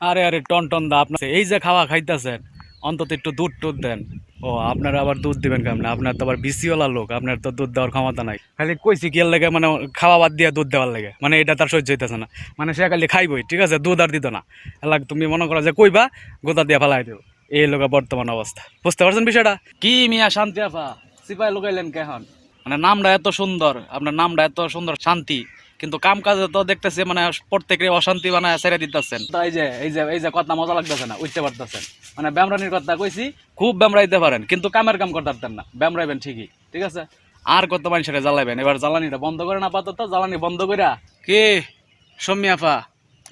আরে আরে, ton ton দা, আপনার এই যে খাওয়া খাইতেছেন, অন্তত একটু দুধ টুধ দেন। ও, আপনারা আবার দুধ দিবেন কেমন? আপনার তো আবার বিসিওয়ালা লোক, আপনার তো দুধ দেওয়ার ক্ষমতা নাই। খালি কইছি কি লেগে মানে খাওয়া বাদ দিয়ে দুধ দেওয়ার লেগে। মানে এটা তার সহ্য হইতেছে না। মানে সে খালি খাইবই, ঠিক আছে? দুধ আর দিত না। এলাক তুমি মনে করো যে কইবা, গোদা দিয়ে ফেলাই দেব। এই লোকের বর্তমান অবস্থা। বুঝতে পারছেন বিষয়টা? কি মিয়া শান্তি আফা সিপাই লুকাইলেন কেহন? মানে নামটা এত সুন্দর, আপনার নামটা এত সুন্দর, শান্তি। কিন্তু কাম কাজে তো দেখতেছি মানে প্রত্যেকের অশান্তি বানায় ছেড়ে দিতেছেন। এই যে এই যে এই যে কথা মজা লাগতেছে না উঠতে পারতেছেন। মানে ব্যামরানির কথা কইছি খুব ব্যামরাইতে পারেন কিন্তু কামের কাম করতে পারতেন না। ব্যামরাইবেন ঠিকই ঠিক আছে? আর কত মানুষের জ্বালাইবেন? এবার জ্বালানিটা বন্ধ করে না আপাতত জ্বালানি বন্ধ কইরা। কে? সৌমিয়াফা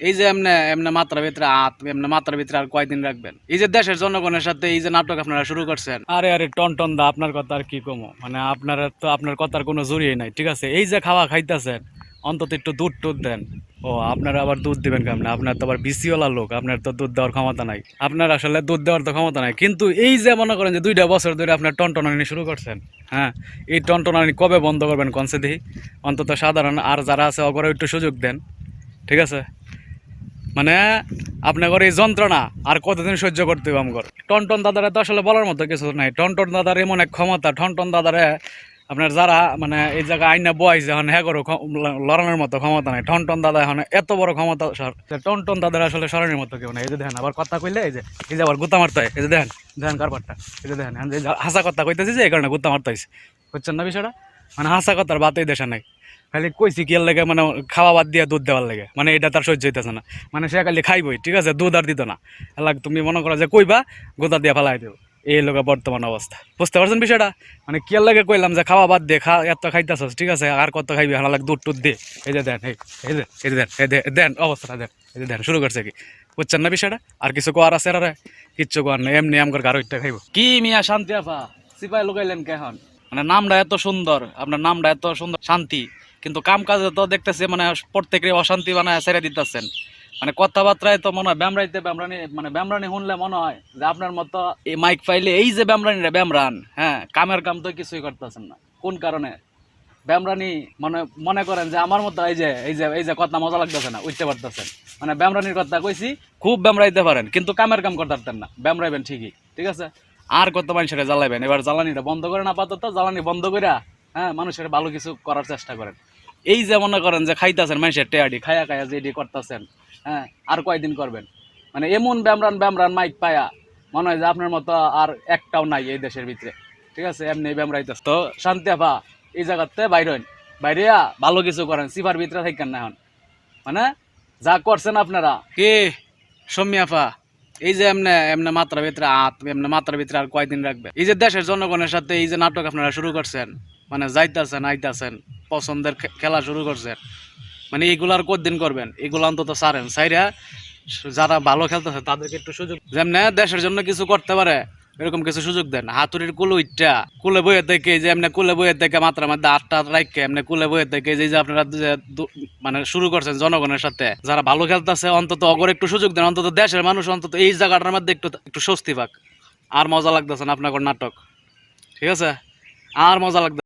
এই যে এমনি এমনি মাত্রার ভিতরে আত এমনে মাত্রার ভিতরে আর কয়দিন রাখবেন? এই যে দেশের জনগণের সাথে এই যে নাটক আপনারা শুরু করছেন। আরে আরে টন টন দা আপনার কথা আর কি কমো? মানে আপনার তো আপনার কথার কোনো জড়িয়ে নাই ঠিক আছে? এই যে খাওয়া খাইতেছেন অন্তত একটু দুধ টুধ দেন। ও, আপনারা আবার দুধ দিবেন কেমন? আপনার তো আবার বিসিওয়ালা লোক, আপনার তো দুধ দেওয়ার ক্ষমতা নাই। আপনার আসলে দুধ দেওয়ার তো ক্ষমতা নাই। কিন্তু এই যে মনে করেন যে দুইটা বছর ধরে আপনার টনটনানি শুরু করছেন হ্যাঁ? এই টনটনানি কবে বন্ধ করবেন কনসে দেখি অন্তত সাধারণ আর যারা আছে, অগরে একটু সুযোগ দেন। ঠিক আছে? মানে আপনার এই যন্ত্রণা আর কতদিন সহ্য করতে হবে আমগর? টনটন দাদারে তো আসলে বলার মতো কিছু নাই। টনটন দাদার এমন এক ক্ষমতা, টনটন দাদারে আপনার যারা মানে এই জায়গায় আইনা বয়স এখন হ্যাঁ লড়ানোর মতো ক্ষমতা নাই। টন টন দাদা এখন এত বড় ক্ষমতা টন টনটন দাদার আসলে সরানোর মতো কেউ নাই। এই যে দেখেন, আবার কথা কইলে এই যে এই যে আবার গুতা মারতে হয়। এই যে দেখেন দেখেন কারবারটা। এই যে দেখেন যে হাসা কথা কইতেছি যে, এই কারণে গুতা মারতে হয়েছে বুঝছেন না বিষয়টা? মানে হাসা কথার বাতেই দেশে নাই। খালি কইছি কি এর লেগে মানে খাওয়া বাদ দিয়ে দুধ দেওয়ার লেগে। মানে এটা তার সহ্য হইতেছে না। মানে সে খালি খাইবই, ঠিক আছে? দুধ আর দিত না। তুমি মনে করো যে কইবা গোদা দিয়ে ফেলাই দেব। এই লোকের বর্তমান অবস্থা। বুঝতে পারছেন বিষয়টা? মানে কি লেগে কইলাম যে খাওয়া বাদ দিয়ে খা, এত খাইতেছস, ঠিক আছে? আর কত খাইবি? হালাক দুধ টুধ দে। এই যে দেন, এই যে দেন, এই দেন, অবস্থাটা দেন, এই যে দেন, শুরু করছে কি? বুঝছেন না বিষয়টা? আর কিছু কোয়ার আছে আরে কিচ্ছু কোয়ার নেই, এমনি আমগর গারো ইটটা খাইব। কি মিয়া শান্তি আফা সিপাই লুকাইলেন কেহন? মানে নামটা এত সুন্দর, আপনার নামটা এত সুন্দর, শান্তি। কিন্তু কাম কাজে তো দেখতেছি মানে প্রত্যেকের অশান্তি বানায় ছেড়ে দিতেছেন। মানে কথাবার্তায় তো মনে হয় ব্যামরাইতে ব্যামরানি মানে ব্যামরানি শুনলে মনে হয় যে আপনার মতো এই মাইক পাইলে এই যে ব্যামরানিরা ব্যামরান হ্যাঁ কামের কাম তো কিছুই করতেছেন না। কোন কারণে? ব্যামরানি মনে মনে করেন যে আমার মতো এই যে এই যে এই যে কথা মজা লাগতেছে না, উঠতে পারতেছেন। মানে ব্যামরানির কথা কইছি, খুব ব্যামরাইতে পারেন, কিন্তু কামের কাম করতে পারতেন না, ব্যামরাইবেন ঠিকই, ঠিক আছে? আর কত মানুষের জ্বালাইবেন? এবার জ্বালানিটা বন্ধ করেন আপাতত, জ্বালানি বন্ধ করে হ্যাঁ মানুষের ভালো কিছু করার চেষ্টা করেন। এই যে মনে করেন যে খাইতেছেন মানুষের টেয়াডি, খায়া খায়া যে করতেছেন হ্যাঁ আর কয়দিন করবেন? মানে এমন ব্যামরান ব্যামরান মাইক পায়া, মনে হয় যে আপনার মতো আর একটাও নাই এই দেশের ভিতরে। ঠিক আছে, এমনি ব্যামরাইতেছে। তো শান্তি আপা, এই জায়গাতে বাইর হইন। বাইরিয়া ভালো কিছু করেন, সিফার ভিতরে থাকেন না এখন। মানে যা করছেন আপনারা। কি সৌমি আপা, এই যে এমনি, এমনে মাত্রার ভিতরে আত, এমনি মাত্রার ভিতরে আর কয়দিন রাখবে এই যে দেশের জনগণের সাথে এই যে নাটক আপনারা শুরু করছেন মানে যাইতাছেন, আইতাছেন, পছন্দের খেলা শুরু করছেন। মানে এগুলো আর কতদিন করবেন? এগুলো অন্তত সারেন সাইরা যারা ভালো খেলতেছে, তাদেরকে একটু সুযোগ যেমনে দেশের জন্য কিছু করতে পারে, এরকম কিছু সুযোগ দেন। হাতুড়ির কুলো ইটটা কুলে বইয়ে থেকে যে এমনি কুলে বইয়ে থেকে মাত্রা মধ্যে আটটা রাখকে এমনি কুলে বইয়ে থেকে যে যে আপনারা মানে শুরু করছেন জনগণের সাথে, যারা ভালো খেলতেছে, অন্তত অগর একটু সুযোগ দেন। অন্তত দেশের মানুষ অন্তত এই জায়গাটার মধ্যে একটু একটু স্বস্তি পাক। আর মজা লাগতেছে না আপনার নাটক। ঠিক আছে? আর মজা লাগতেছে